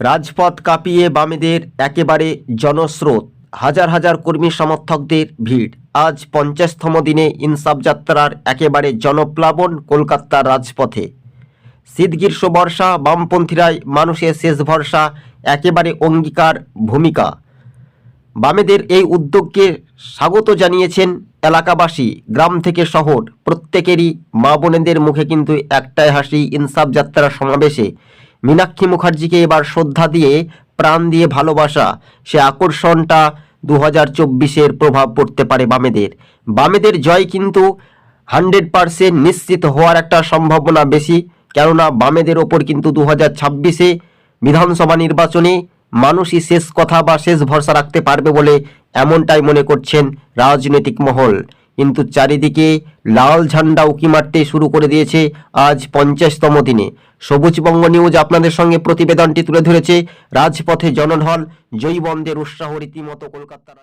রাজপথ কাঁপিয়ে বামেদের একেবারে জনস্রোত। হাজার হাজার কর্মী সমর্থকদের ভিড়। আজ পঞ্চাশতম দিনে ইনসাফ যাত্রার একেবারে জনপ্লাবন কলকাতার রাজপথে। শীত গ্রীষ্ম বর্ষা বামপন্থীরাই মানুষের শেষ ভরসা, একেবারে অঙ্গীকার ভূমিকা। বামেদের এই উদ্যোগকে স্বাগত জানিয়েছেন এলাকাবাসী, গ্রাম থেকে শহর, প্রত্যেকেরই মা বোনেদের মুখে কিন্তু একটাই হাসি, ইনসাফ যাত্রা সমাবেশে। মীনাক্ষী মুখার্জিকে এবার শ্রদ্ধা দিয়ে, প্রাণ দিয়ে ভালোবাসা। সে আকর্ষণটা দু হাজার চব্বিশের প্রভাব পড়তে পারে বামেদের। বামেদের জয় কিন্তু হান্ড্রেড পারসেন্ট নিশ্চিত হওয়ার একটা সম্ভাবনা বেশি, কেননা বামেদের ওপর কিন্তু দু হাজার ছাব্বিশে বিধানসভা নির্বাচনে মানুষই শেষ কথা বা শেষ ভরসা রাখতে পারবে বলে এমনটাই মনে করছেন রাজনৈতিক মহল। কিন্তু চারিদিকে লাল ঝান্ডা উকি মারতে শুরু করে দিয়েছে আজ পঞ্চাশতম দিনে। সবুজবঙ্গ নিউজ আপনাদের সঙ্গে প্রতিবেদনটি তুলে ধরেছে রাজপথে জনঢল, জয়ী বন্ধের উৎসাহ রীতিমতো কলকাতার